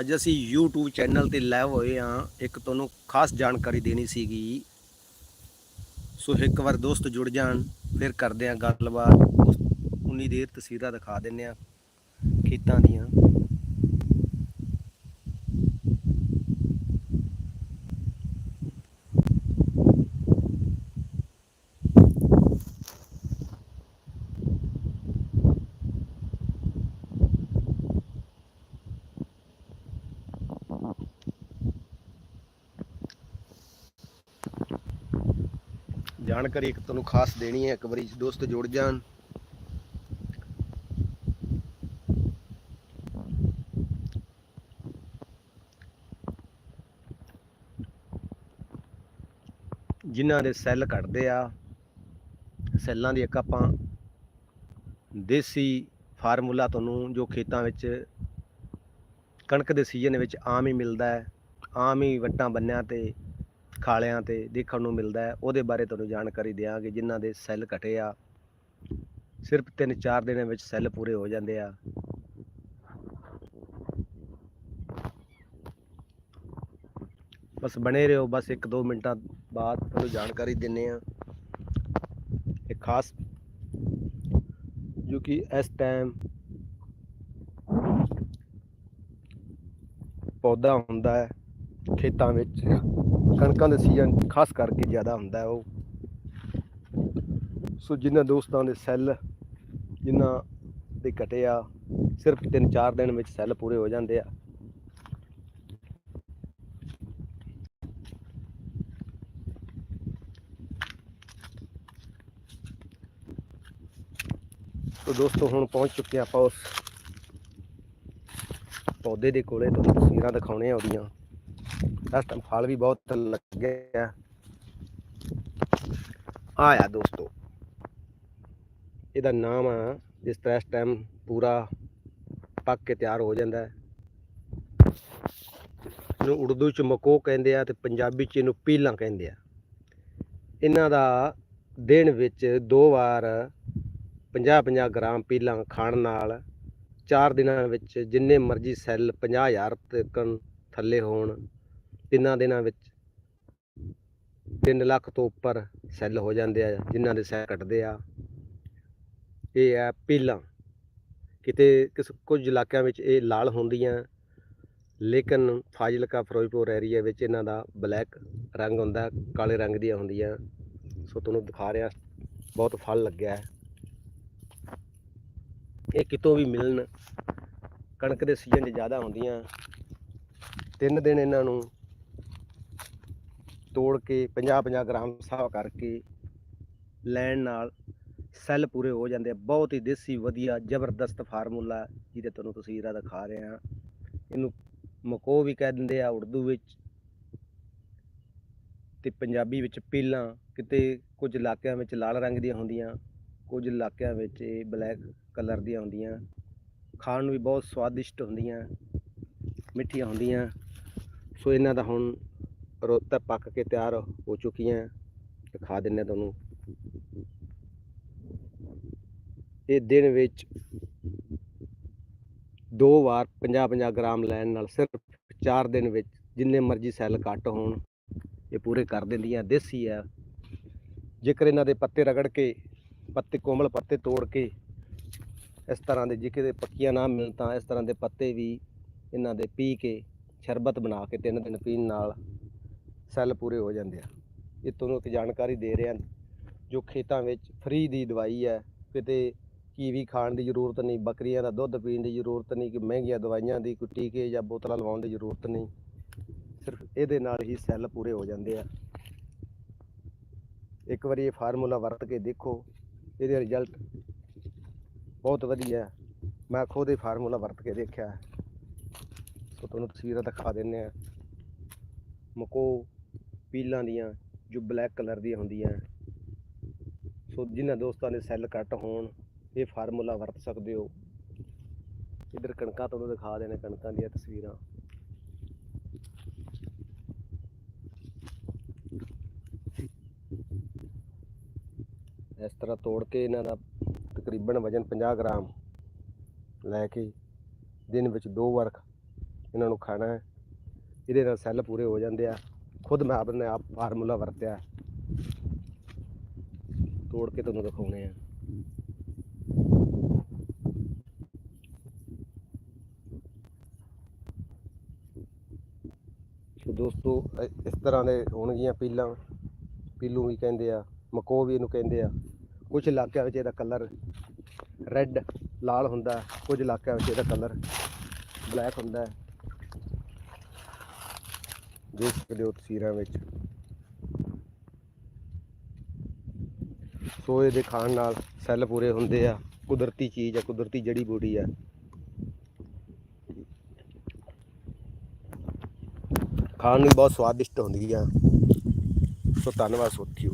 ਅੱਜ ਅਸੀਂ YouTube channel ਤੇ ਲਾਈਵ ਹੋਏ ਹਾਂ। ਇੱਕ ਤੁਹਾਨੂੰ ਖਾਸ ਜਾਣਕਾਰੀ ਦੇਣੀ ਸੀਗੀ। ਸੋ ਇੱਕ ਵਾਰ ਦੋਸਤ ਜੁੜ ਜਾਣ, ਫਿਰ ਕਰਦੇ ਹਾਂ ਗੱਲਬਾਤ। ਉਸ- ਉਨੀ ਦੇਰ ਤਸਵੀਰਾਂ ਦਿਖਾ ਦਿੰਨੇ ਆ ਖੇਤਾਂ ਦੀਆਂ। ਜਾਣਕਾਰੀ ਇੱਕ ਤੁਹਾਨੂੰ ਖਾਸ ਦੇਣੀ ਹੈ, ਇੱਕ ਵਾਰੀ ਦੋਸਤ ਜੁੜ ਜਾਣ। ਜਿਨ੍ਹਾਂ ਦੇ ਸੈੱਲ ਕੱਟਦੇ ਆ, ਸੈੱਲਾਂ ਦੀ ਇੱਕ ਆਪਾਂ ਦੇਸੀ ਫਾਰਮੂਲਾ ਤੁਹਾਨੂੰ ਜੋ ਖੇਤਾਂ ਵਿੱਚ ਕਣਕ ਦੇ ਸੀਜ਼ਨ ਵਿੱਚ ਆਮ ਹੀ ਮਿਲਦਾ ਹੈ, ਆਮ ਹੀ ਵੱਟਾਂ ਬੰਨਿਆਂ ਤੇ ਖਾਲਿਆਂ ਤੇ ਦੇਖਣ ਨੂੰ ਮਿਲਦਾ ਹੈ। ਉਹਦੇ ਬਾਰੇ ਤੁਹਾਨੂੰ ਜਾਣਕਾਰੀ ਦਿਆਂਗੇ, ਜਿਨ੍ਹਾਂ ਦੇ ਸੈੱਲ ਘਟੇ ਆ। ਸਿਰਫ 3-4 ਦਿਨਾਂ ਵਿੱਚ ਸੈੱਲ ਪੂਰੇ ਹੋ ਜਾਂਦੇ ਆ। ਬਸ ਬਣੇ ਰਹੋ, ਬਸ 1-2 ਮਿੰਟਾਂ ਬਾਅਦ ਤੁਹਾਨੂੰ ਜਾਣਕਾਰੀ ਦਿੰਨੇ ਆ। ਇੱਕ ਖਾਸ ਜੋ ਕਿ ਇਸ ਟਾਈਮ ਪੌਦਾ ਹੁੰਦਾ ਹੈ ਖੇਤਾਂ ਵਿੱਚ। ਕਣਕਾਂ ਦੇ ਸੀਜ਼ਨ ਖਾਸ ਕਰਕੇ ਜ਼ਿਆਦਾ ਹੁੰਦਾ ਉਹ। ਸੋ ਜਿਨ੍ਹਾਂ ਦੋਸਤਾਂ ਦੇ ਸੈੱਲ ਜਿਨ੍ਹਾਂ ਦੇ ਘਟੇ ਆ, ਸਿਰਫ 3-4 ਦਿਨ ਵਿੱਚ ਸੈੱਲ ਪੂਰੇ ਹੋ ਜਾਂਦੇ ਆ। ਤੋ ਦੋਸਤੋ, ਹੁਣ ਪਹੁੰਚ ਚੁੱਕੇ ਹਾਂ ਆਪਾਂ ਉਸ ਪੌਦੇ ਦੇ ਕੋਲੇ, ਤੁਹਾਨੂੰ ਤਸਵੀਰਾਂ ਦਿਖਾਉਣੇ ਆ ਉਹਦੀਆਂ। ਇਸ ਟਾਈਮ ਫਲ ਵੀ ਬਹੁਤ ਲੱਗੇ ਆ। ਆਇਆ ਦੋਸਤੋ। ਇਹਦਾ ਨਾਮ ਆ, ਜਿਸ ਤਰ੍ਹਾਂ ਇਸ ਟਾਈਮ ਪੂਰਾ ਪੱਕ ਕੇ ਤਿਆਰ ਹੋ ਜਾਂਦਾ ਹੈ। ਇਹਨੂੰ ਉਰਦੂ ਚ ਮਕੋ ਕਹਿੰਦੇ ਆ ਤੇ ਪੰਜਾਬੀ ਚ ਇਹਨੂੰ ਪੀਲਾਂ ਕਹਿੰਦੇ ਆ। ਇਹਨਾਂ ਦਾ ਦਿਨ ਵਿੱਚ ਦੋ ਵਾਰ 50-50 ਗ੍ਰਾਮ ਪੀਲਾਂ ਖਾਣ ਨਾਲ ਚਾਰ ਦਿਨਾਂ ਵਿੱਚ ਜਿੰਨੇ ਮਰਜ਼ੀ ਸੈੱਲ 50000 ਤੱਕ ਥੱਲੇ ਹੋਣ। ਤਿੰਨਾਂ ਦਿਨਾਂ ਵਿੱਚ 3 ਲੱਖ ਤੋਂ ਉੱਪਰ ਸੈੱਲ ਹੋ ਜਾਂਦੇ ਆ, ਜਿਨ੍ਹਾਂ ਦੇ ਸੈੱਲ ਕੱਟਦੇ ਆ। ਇਹ ਹੈ ਪੀਲਾਂ ਕਿਤੇ ਕਿਸ, ਕੁਝ ਇਲਾਕਿਆਂ ਵਿੱਚ ਇਹ ਲਾਲ ਹੁੰਦੀਆਂ, ਲੇਕਿਨ ਫਾਜ਼ਿਲਕਾ, ਫਿਰੋਜ਼ਪੁਰ ਏਰੀਆ ਵਿੱਚ ਇਹਨਾਂ ਦਾ ਬਲੈਕ ਰੰਗ ਹੁੰਦਾ, ਕਾਲੇ ਰੰਗ ਦੀਆਂ ਹੁੰਦੀਆਂ। ਸੋ ਤੁਹਾਨੂੰ ਦਿਖਾ ਰਿਹਾ, ਬਹੁਤ ਫਲ ਲੱਗਿਆ ਹੈ। ਇਹ ਕਿਤੋਂ ਵੀ ਮਿਲਣ, ਕਣਕ ਦੇ ਸੀਜ਼ਨ 'ਚ ਜ਼ਿਆਦਾ ਹੁੰਦੀਆਂ। ਤਿੰਨ ਦਿਨ ਇਹਨਾਂ ਨੂੰ ਤੋੜ ਕੇ 50-50 ਗ੍ਰਾਮ ਹਿਸਾਬ ਕਰਕੇ ਲੈਣ ਨਾਲ ਸੈੱਲ ਪੂਰੇ ਹੋ ਜਾਂਦੇ ਆ। ਬਹੁਤ ਹੀ ਦੇਸੀ, ਵਧੀਆ, ਜ਼ਬਰਦਸਤ ਫਾਰਮੂਲਾ ਜਿਹਦੇ ਤੁਹਾਨੂੰ ਤਸਵੀਰਾਂ ਦਿਖਾ ਰਹੇ ਹਾਂ। ਇਹਨੂੰ ਮਕੋ ਵੀ ਕਹਿ ਦਿੰਦੇ ਆ, ਉਰਦੂ ਵਿੱਚ ਤੇ ਪੰਜਾਬੀ ਵਿੱਚ ਪੀਲਾਂ, ਕਿਤੇ ਕੁਝ ਇਲਾਕਿਆਂ ਵਿੱਚ ਲਾਲ ਰੰਗ ਦੀਆਂ ਹੁੰਦੀਆਂ, ਕੁਝ ਇਲਾਕਿਆਂ ਵਿੱਚ ਇਹ ਬਲੈਕ ਕਲਰ ਦੀਆਂ ਹੁੰਦੀਆਂ। ਖਾਣ ਨੂੰ ਵੀ ਬਹੁਤ ਸਵਾਦਿਸ਼ਟ ਹੁੰਦੀਆਂ, ਮਿੱਠੀਆਂ ਹੁੰਦੀਆਂ। ਸੋ ਇਹਨਾਂ ਦਾ ਹੁਣ ਰੋਤਾ ਪੱਕ ਕੇ ਤਿਆਰ ਹੋ ਚੁੱਕੀਆਂ ਦਿਖਾ ਦਿੰਨੇ ਤੁਹਾਨੂੰ। ਇਹ ਦਿਨ ਵਿੱਚ ਦੋ ਵਾਰ 50-50 ਗ੍ਰਾਮ ਲੈਣ ਨਾਲ ਸਿਰਫ 4 ਦਿਨ ਵਿੱਚ ਜਿੰਨੇ ਮਰਜ਼ੀ ਸੈੱਲ ਘੱਟ ਹੋਣ, ਇਹ ਪੂਰੇ ਕਰ ਦਿੰਦੀਆਂ, ਦੇਸੀ ਆ। ਜੇਕਰ ਇਹਨਾਂ ਦੇ ਪੱਤੇ ਰਗੜ ਕੇ, ਪੱਤੇ ਕੋਮਲ ਪੱਤੇ ਤੋੜ ਕੇ ਇਸ ਤਰ੍ਹਾਂ ਦੇ ਜੇ ਕਿਤੇ ਪੱਕੀਆਂ ਨਾ ਮਿਲਣ ਤਾਂ ਇਸ ਤਰ੍ਹਾਂ ਦੇ ਪੱਤੇ ਵੀ ਇਹਨਾਂ ਦੇ ਪੀ ਕੇ ਸ਼ਰਬਤ ਬਣਾ ਕੇ ਤਿੰਨ ਦਿਨ ਪੀਣ ਨਾਲ ਸੈੱਲ ਪੂਰੇ ਹੋ ਜਾਂਦੇ ਆ। ਇਹ ਤੁਹਾਨੂੰ ਇੱਕ ਜਾਣਕਾਰੀ ਦੇ ਰਿਹਾ ਜੋ ਖੇਤਾਂ ਵਿੱਚ ਫ੍ਰੀ ਦੀ ਦਵਾਈ ਹੈ। ਕਿਤੇ ਕੀਵੀ ਖਾਣ ਦੀ ਜ਼ਰੂਰਤ ਨਹੀਂ, ਬੱਕਰੀਆਂ ਦਾ ਦੁੱਧ ਪੀਣ ਦੀ ਜ਼ਰੂਰਤ ਨਹੀਂ, ਕਿ ਮਹਿੰਗੀਆਂ ਦਵਾਈਆਂ ਦੀ, ਕੋਈ ਟੀਕੇ ਜਾਂ ਬੋਤਲਾਂ ਲਵਾਉਣ ਦੀ ਜ਼ਰੂਰਤ ਨਹੀਂ। ਸਿਰਫ ਇਹਦੇ ਨਾਲ ਹੀ ਸੈੱਲ ਪੂਰੇ ਹੋ ਜਾਂਦੇ ਆ। ਇੱਕ ਵਾਰੀ ਇਹ ਫਾਰਮੂਲਾ ਵਰਤ ਕੇ ਦੇਖੋ, ਇਹਦੇ ਰਿਜ਼ਲਟ ਬਹੁਤ ਵਧੀਆ ਮੈਂ ਖੁਦ ਇਹ ਫਾਰਮੂਲਾ ਵਰਤ ਕੇ ਦੇਖਿਆ। ਸੋ ਤੁਹਾਨੂੰ ਤਸਵੀਰਾਂ ਦਿਖਾ ਦਿੰਨੇ ਆ ਮਕੋ ਪੀਲਾਂ ਦੀਆਂ, ਜੋ ਬਲੈਕ ਕਲਰ ਦੀਆਂ ਹੁੰਦੀਆਂ। ਸੋ ਜਿਨ੍ਹਾਂ ਦੋਸਤਾਂ ਦੇ ਸੈੱਲ ਕੱਟ ਹੋਣ, ਇਹ ਫਾਰਮੂਲਾ ਵਰਤ ਸਕਦੇ ਹੋ। ਇਧਰ ਕਣਕਾਂ ਤੁਹਾਨੂੰ ਦਿਖਾ ਦੇਣੇ ਕਣਕਾਂ ਦੀਆਂ ਤਸਵੀਰਾਂ। ਇਸ ਤਰ੍ਹਾਂ ਤੋੜ ਕੇ ਇਹਨਾਂ ਦਾ ਤਕਰੀਬਨ ਵਜਨ 50 ਗ੍ਰਾਮ ਲੈ ਕੇ ਦਿਨ ਵਿੱਚ ਦੋ ਵਾਰ ਇਹਨਾਂ ਨੂੰ ਖਾਣਾ ਹੈ। ਇਹਦੇ ਨਾਲ ਸੈੱਲ ਪੂਰੇ ਹੋ ਜਾਂਦੇ ਆ। ਖੁਦ ਮੈਂ ਆਪਣੇ ਆਪ ਫਾਰਮੂਲਾ ਵਰਤਿਆ। ਤੋੜ ਕੇ ਤੁਹਾਨੂੰ ਦਿਖਾਉਣੇ ਆ। ਸੋ ਦੋਸਤੋ ਇਸ ਤਰ੍ਹਾਂ ਦੇ ਹੋਣਗੀਆਂ ਪੀਲਾਂ। ਪੀਲੂ ਵੀ ਕਹਿੰਦੇ ਆ, ਮਕੋ ਵੀ ਇਹਨੂੰ ਕਹਿੰਦੇ ਆ। ਕੁਝ ਇਲਾਕਿਆਂ ਵਿੱਚ ਇਹਦਾ ਕਲਰ ਰੈੱਡ, ਲਾਲ ਹੁੰਦਾ। ਕੁਝ ਇਲਾਕਿਆਂ ਵਿੱਚ ਇਹਦਾ ਕਲਰ ਬਲੈਕ ਹੁੰਦਾ। ਦੇਖ ਸਕਦੇ ਹੋ ਤਸਵੀਰਾਂ ਵਿੱਚ। ਸੋਏ ਦੇ ਖਾਣ ਨਾਲ ਸੈੱਲ ਪੂਰੇ ਹੁੰਦੇ ਆ, ਕੁਦਰਤੀ ਚੀਜ਼ ਆ, ਕੁਦਰਤੀ ਜੜੀ ਬੂਟੀ ਆ। ਖਾਣ ਨੂੰ ਬਹੁਤ ਸਵਾਦਿਸ਼ਟ ਹੁੰਦੀ ਆ। ਸੋ ਧੰਨਵਾਦ ਸੋਥੀਓ।